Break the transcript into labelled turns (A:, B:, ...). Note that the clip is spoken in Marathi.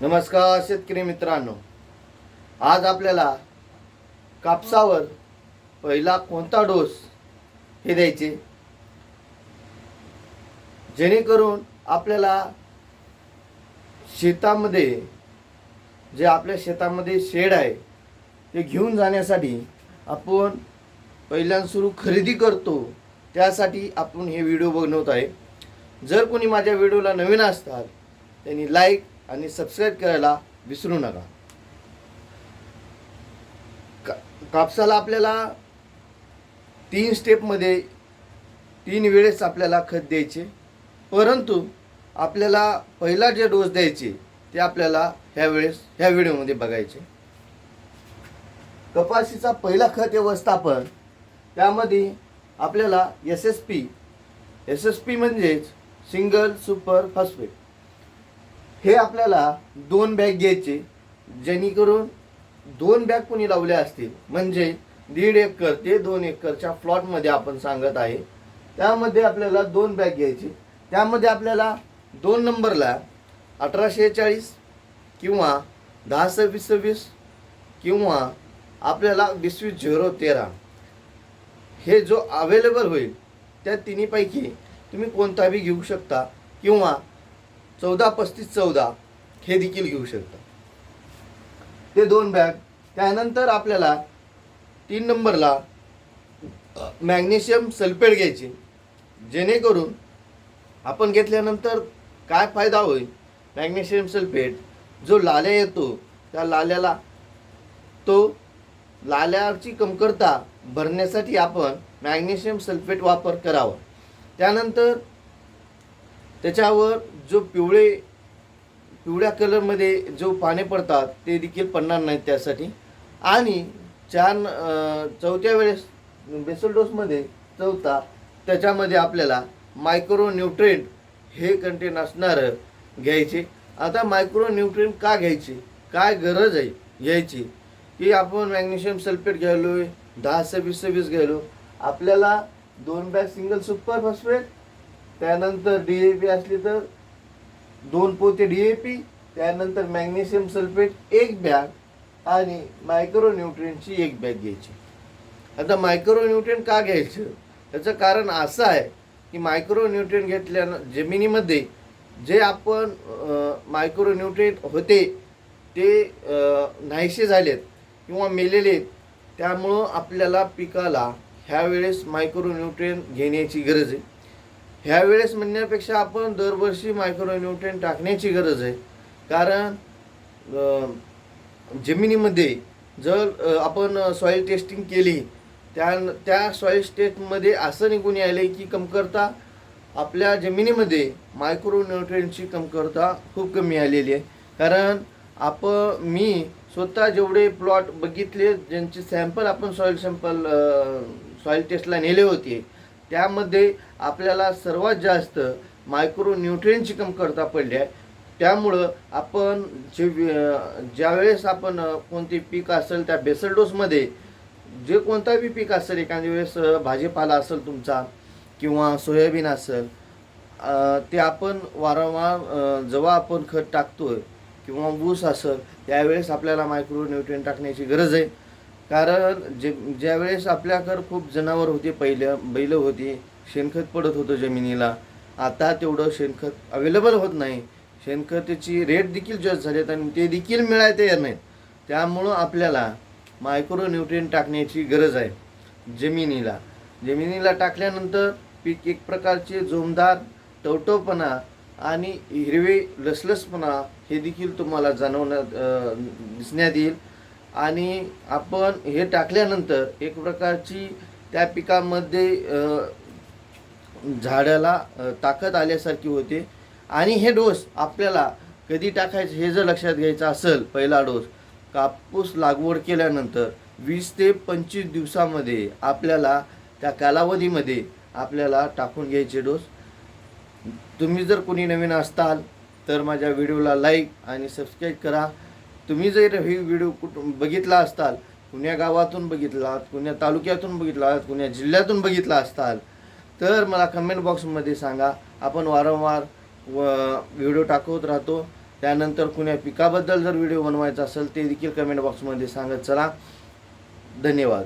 A: नमस्कार शेतकरी मित्रांनो. आज आपल्याला कापसावर पहिला कोणता डोस हे द्यायचे? जेणेकरून आपल्याला शेतामध्ये जे आपल्या शेतामध्ये शेड आहे ते घेऊन जाण्यासाठी आपण पहिल्यांदा सुरू खरेदी करतो. त्यासाठी आपण हे व्हिडिओ बनवत आहे. जर कोणी माझ्या व्हिडिओला नवीन असतात त्यांनी लाईक आणि सबस्क्राईब करायला विसरू नका. का कापसाला आपल्याला तीन स्टेपमध्ये तीन वेळेस आपल्याला खत द्यायचे. परंतु आपल्याला पहिला जे डोस द्यायचे ते आपल्याला ह्या वेळेस ह्या व्हिडिओमध्ये बघायचे. कपाशीचा पहिला खत व्यवस्थापन त्यामध्ये आपल्याला S S P S S P म्हणजेच सिंगल सुपर फॉस्फेट हे आपल्याला दोन बॅग घ्यायचे जेणेकरून दोन बॅग कोणी लावले असतील म्हणजे दीड एकर ते दोन एकरच्या प्लॉटमध्ये आपण सांगत आहे. त्यामध्ये आपल्याला दोन बॅग घ्यायची. त्यामध्ये आपल्याला दोन नंबरला अठराशे चाळीस किंवा दहा सव्वीस सव्वीस किंवा आपल्याला वीस वीस झिरो तेरा. हे जो अवेलेबल होईल त्या तिन्हीपैकी तुम्ही कोणताही घेऊ शकता किंवा चौदा पस्तीस चौदा हे देखील घेऊ शकता. ते दोन बॅग त्यानंतर आपल्याला तीन नंबरला मॅग्नेशियम सल्फेट घ्यायचे. जेणेकरून आपण घेतल्यानंतर काय फायदा होईल? मॅग्नेशियम सल्फेट जो लाल्या येतो त्या लाल्याला तो लाल्याची कमतरता भरण्यासाठी आपण मॅग्नेशियम सल्फेट वापर करावा. त्यानंतर त्याच्यावर जो पिवळे पिवळ्या कलरमध्ये जो पाने पडतात ते देखील पडणार नाहीत त्यासाठी. आणि चार चौथ्या वेळेस बेसल डोसमध्ये चौथा त्याच्यामध्ये आपल्याला मायक्रो न्यूट्रेंट हे कंटेन असणारं घ्यायचे. आता मायक्रो न्यूट्रेंट का घ्यायचे? काय गरज आहे घ्यायची? की आपण मॅग्नेशियम सल्फेट घ्यायलो आहे दहा सव्वीस सव्वीस घ्यायलो. आपल्याला दोन बॅग सिंगल सुपर फॉस्फेट त्यानंतर डी ए पी असली तर दोन पोते डी ए पी त्यानंतर मॅग्नेशियम सल्फेट एक बॅग आणि मायक्रोन्यूट्रियनची एक बॅग घ्यायची. आता मायक्रोन्यूट्रियन का घ्यायचं? त्याचं कारण असं आहे की मायक्रोन्यूट्रियन घेतल्यानं जमिनीमध्ये जे आपण मायक्रोन्युट्रियन होते ते नाहीसे झालेत किंवा मेलेले आहेत त्यामुळं आपल्याला पिकाला ह्यावेळेस मायक्रोन्यूट्रियन घेण्याची गरज आहे. ह्यावेळेस म्हणण्यापेक्षा आपण दरवर्षी मायक्रोन्युट्रेन टाकण्याची गरज आहे. कारण जमिनीमध्ये जर आपण सॉईल टेस्टिंग केली त्या त्या सॉईल टेस्टमध्ये असं निघून यायलं की कमतरता आपल्या जमिनीमध्ये मायक्रो न्यूट्रियनची कमतरता खूप कमी आलेली आहे. कारण आप मी स्वतः जेवढे प्लॉट बघितले ज्यांचे सॅम्पल आपण सॉईल सॅम्पल सॉईल टेस्टला नेले होते त्यामध्ये आपल्याला सर्वात जास्त मायक्रो न्यूट्रियनची कमतरता पडली आहे. त्यामुळं आपण जे ज्यावेळेस आपण कोणती कोणते पीक असेल त्या बेसल डोसमध्ये जे कोणताही पीक असेल एखाद्या वेळेस भाजीपाला असेल तुमचा किंवा सोयाबीन असेल ते आपण वारंवार जेव्हा आपण खत टाकतो आहे किंवा ऊस असेल त्यावेळेस आपल्याला मायक्रो न्यूट्रियन टाकण्याची गरज आहे. कारण जे ज्यावेळेस आपल्याकडं खूप जनावर होते पहिल्या बैल होती शेणखत पडत होतं जमिनीला आता तेवढं शेणखत अवेलेबल होत नाही. शेणखताची रेट देखील जास्त झालेत आणि ते देखील मिळायला तयार नाहीत. त्यामुळं आपल्याला मायक्रो न्यूट्रियन टाकण्याची गरज आहे जमिनीला. जमिनीला टाकल्यानंतर पीक एक प्रकारचे जोमदार टवटवपणा आणि हिरवे लसलसपणा हे देखील तुम्हाला जाणवण्यात दिसण्यात येईल. आणि आपण हे टाकल्यानंतर एक प्रकारची त्या पिकामध्ये झाडाला ताकद आल्यासारखी होते. आणि हे डोस आपल्याला कधी टाकायचं हे जर लक्षात घ्यायचं असेल पहिला डोस कापूस लागवड केल्यानंतर वीस ते पंचवीस दिवसामध्ये आपल्याला त्या कालावधीमध्ये आपल्याला टाकून घ्यायचे डोस. तुम्ही जर कोणी नवीन असताल तर माझ्या व्हिडिओला लाईक आणि सबस्क्राईब करा. तुम्ही जर हे व्हिडिओ कुठून बघितला असताल कुण्या गावातून बघितला कुण्या तालुक्यातून बघितला कुण्या जिल्ह्यातून बघितला असताल तर मला कमेंट बॉक्समध्ये सांगा. आपण वारंवार व व्हिडिओ टाकवत राहतो. त्यानंतर कुण्या पिकाबद्दल जर व्हिडिओ बनवायचा असेल ते देखील कमेंट बॉक्समध्ये सांगत चला धन्यवाद.